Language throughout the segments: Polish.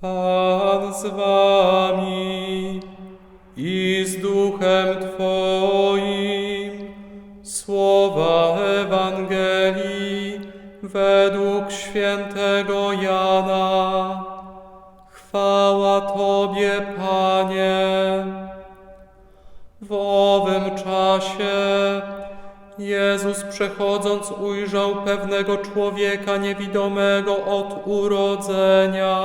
Pan z wami i z duchem Twoim. Słowa Ewangelii według świętego Jana. Chwała Tobie, Panie. W owym czasie Jezus przechodząc ujrzał pewnego człowieka niewidomego od urodzenia.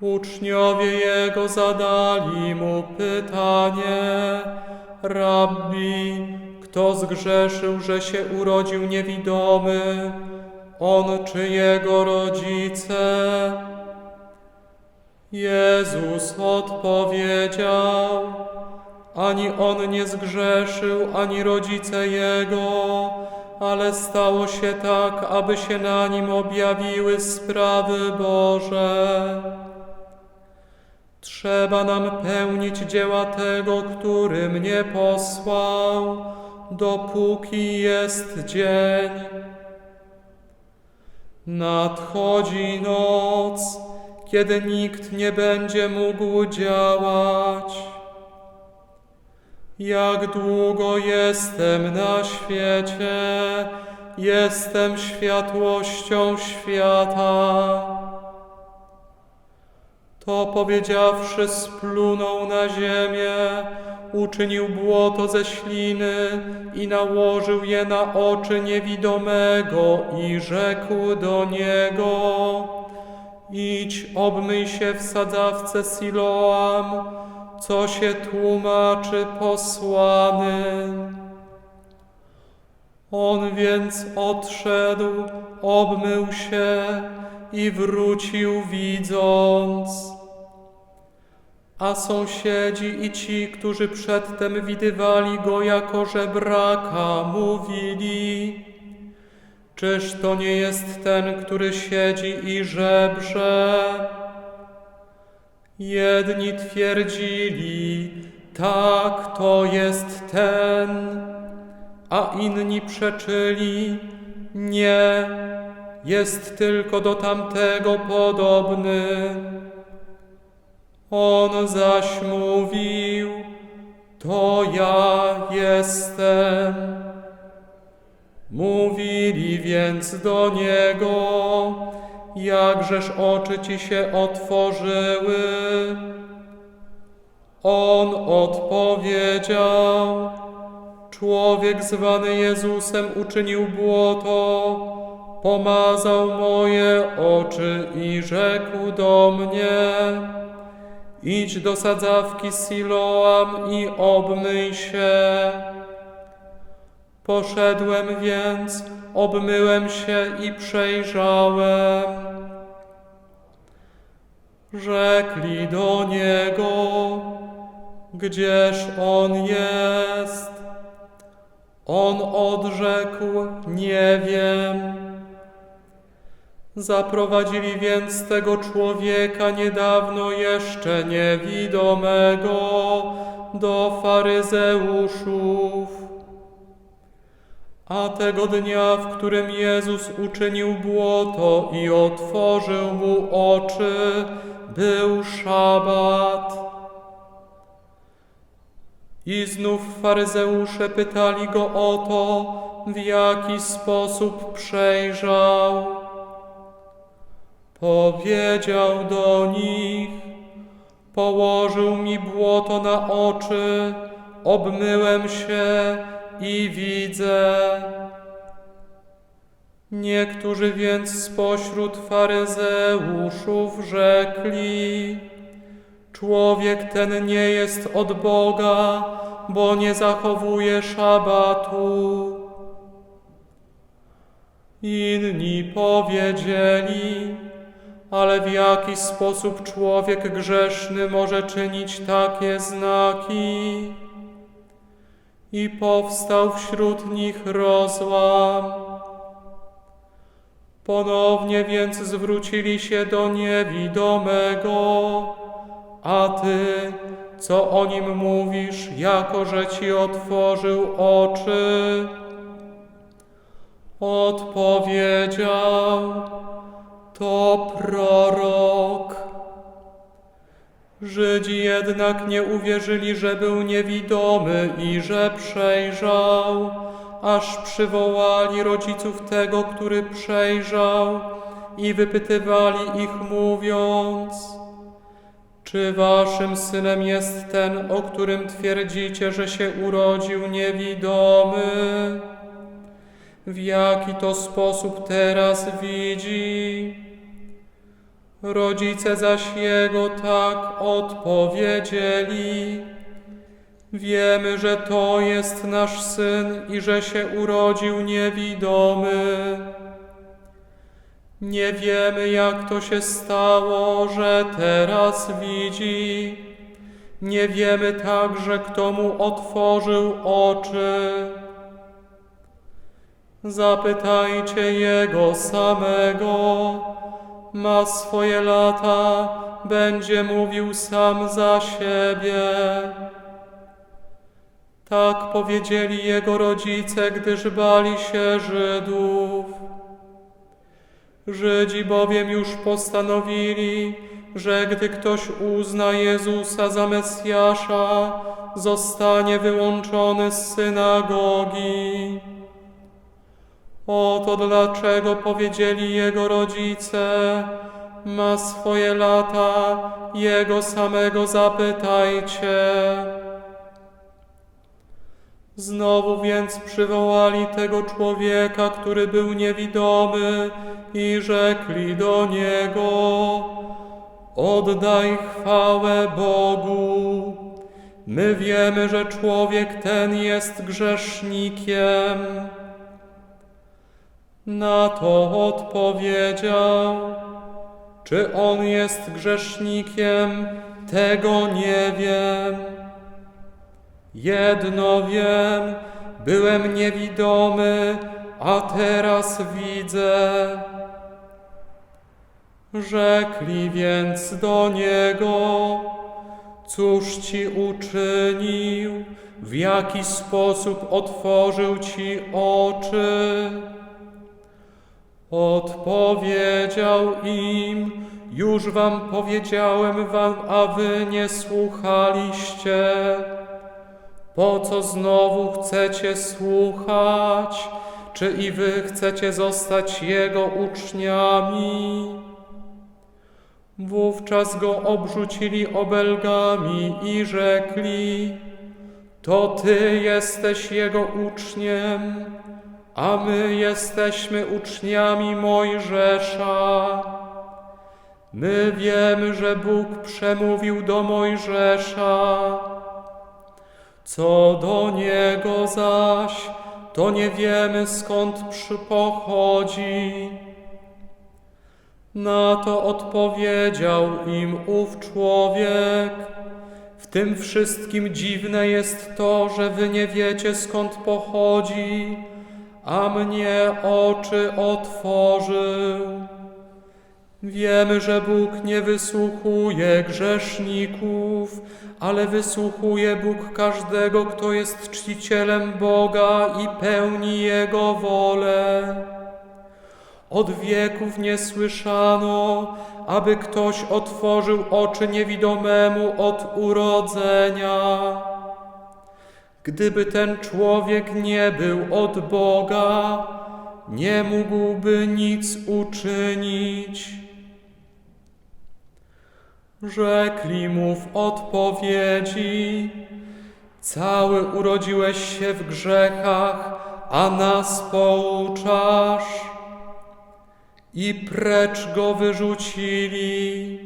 Uczniowie Jego zadali Mu pytanie, Rabbi, kto zgrzeszył, że się urodził niewidomy, on czy Jego rodzice? Jezus odpowiedział, ani on nie zgrzeszył, ani rodzice jego, ale stało się tak, aby się na nim objawiły sprawy Boże. Trzeba nam pełnić dzieła tego, który mnie posłał, dopóki jest dzień. Nadchodzi noc, kiedy nikt nie będzie mógł działać. Jak długo jestem na świecie, jestem światłością świata. To powiedziawszy, splunął na ziemię, uczynił błoto ze śliny i nałożył je na oczy niewidomego i rzekł do niego: Idź, obmyj się w sadzawce Siloam, co się tłumaczy posłany. On więc odszedł, obmył się i wrócił widząc. A sąsiedzi i ci, którzy przedtem widywali go jako żebraka, mówili, czyż to nie jest ten, który siedzi i żebrze? Jedni twierdzili, tak, to jest ten, a inni przeczyli, nie, jest tylko do tamtego podobny. On zaś mówił, to ja jestem. Mówili więc do niego, jakżeż oczy ci się otworzyły. On odpowiedział, człowiek zwany Jezusem uczynił błoto, pomazał moje oczy i rzekł do mnie, idź do sadzawki Siloam i obmyj się. Poszedłem więc, obmyłem się i przejrzałem. Rzekli do niego, gdzież on jest? On odrzekł, nie wiem. Zaprowadzili więc tego człowieka niedawno jeszcze niewidomego do faryzeuszów. A tego dnia, w którym Jezus uczynił błoto i otworzył mu oczy, był szabat. I znów faryzeusze pytali go o to, w jaki sposób przejrzał. Powiedział do nich, położył mi błoto na oczy, obmyłem się i widzę. Niektórzy więc spośród faryzeuszów rzekli, człowiek ten nie jest od Boga, bo nie zachowuje szabatu. Inni powiedzieli, ale w jaki sposób człowiek grzeszny może czynić takie znaki? I powstał wśród nich rozłam. Ponownie więc zwrócili się do niewidomego, a ty, co o nim mówisz, jako że ci otworzył oczy? Odpowiedział, to prorok. Żydzi jednak nie uwierzyli, że był niewidomy i że przejrzał, aż przywołali rodziców tego, który przejrzał i wypytywali ich mówiąc, czy waszym synem jest ten, o którym twierdzicie, że się urodził niewidomy? W jaki to sposób teraz widzi? Rodzice zaś jego tak odpowiedzieli. Wiemy, że to jest nasz syn i że się urodził niewidomy. Nie wiemy, jak to się stało, że teraz widzi. Nie wiemy także, kto mu otworzył oczy. Zapytajcie jego samego. Ma swoje lata, będzie mówił sam za siebie. Tak powiedzieli jego rodzice, gdyż bali się Żydów. Żydzi bowiem już postanowili, że gdy ktoś uzna Jezusa za Mesjasza, zostanie wyłączony z synagogi. Oto dlaczego powiedzieli jego rodzice, ma swoje lata, jego samego zapytajcie. Znowu więc przywołali tego człowieka, który był niewidomy i rzekli do niego, oddaj chwałę Bogu. My wiemy, że człowiek ten jest grzesznikiem. Na to odpowiedział, czy on jest grzesznikiem, tego nie wiem. Jedno wiem, byłem niewidomy, a teraz widzę. Rzekli więc do niego, cóż ci uczynił, w jaki sposób otworzył ci oczy? Odpowiedział im, już wam powiedziałem wam, a wy nie słuchaliście. Po co znowu chcecie słuchać? Czy i wy chcecie zostać Jego uczniami? Wówczas go obrzucili obelgami i rzekli, to Ty jesteś Jego uczniem, a my jesteśmy uczniami Mojżesza. My wiemy, że Bóg przemówił do Mojżesza. Co do niego zaś, to nie wiemy skąd przy pochodzi. Na to odpowiedział im ów człowiek. W tym wszystkim dziwne jest to, że wy nie wiecie skąd pochodzi, a mnie oczy otworzył. Wiemy, że Bóg nie wysłuchuje grzeszników, ale wysłuchuje Bóg każdego, kto jest czcicielem Boga i pełni Jego wolę. Od wieków nie słyszano, aby ktoś otworzył oczy niewidomemu od urodzenia. Gdyby ten człowiek nie był od Boga, nie mógłby nic uczynić. Rzekli mu w odpowiedzi: Cały urodziłeś się w grzechach, a nas pouczasz. I precz go wyrzucili.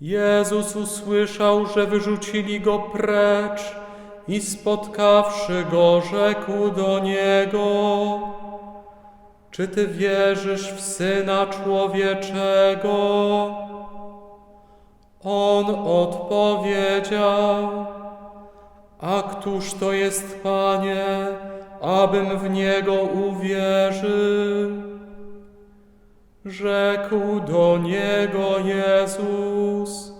Jezus usłyszał, że wyrzucili go precz i spotkawszy go, rzekł do niego: Czy ty wierzysz w syna człowieczego? On odpowiedział: A któż to jest, panie, abym w niego uwierzył? Rzekł do niego Jezus: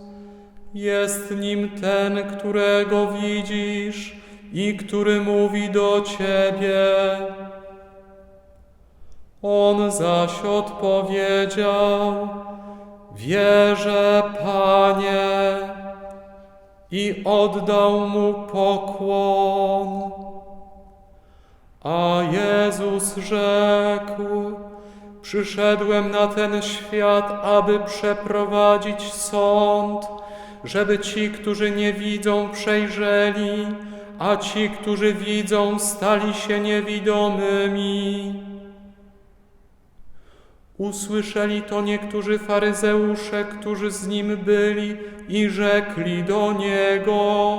Jest nim ten, którego widzisz i który mówi do ciebie. On zaś odpowiedział, wierzę, Panie, i oddał mu pokłon. A Jezus rzekł, przyszedłem na ten świat, aby przeprowadzić sąd, żeby ci, którzy nie widzą, przejrzeli, a ci, którzy widzą, stali się niewidomymi. Usłyszeli to niektórzy faryzeusze, którzy z nim byli i rzekli do niego,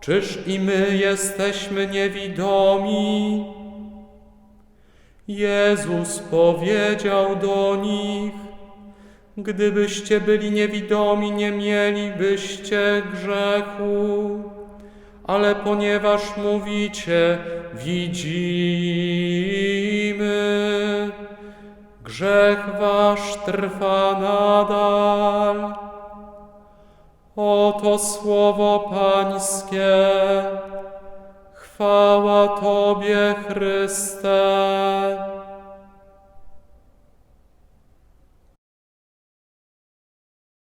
czyż i my jesteśmy niewidomi? Jezus powiedział do nich, gdybyście byli niewidomi, nie mielibyście grzechu, ale ponieważ mówicie, widzimy, grzech wasz trwa nadal. Oto słowo Pańskie. Chwała Tobie, Chryste.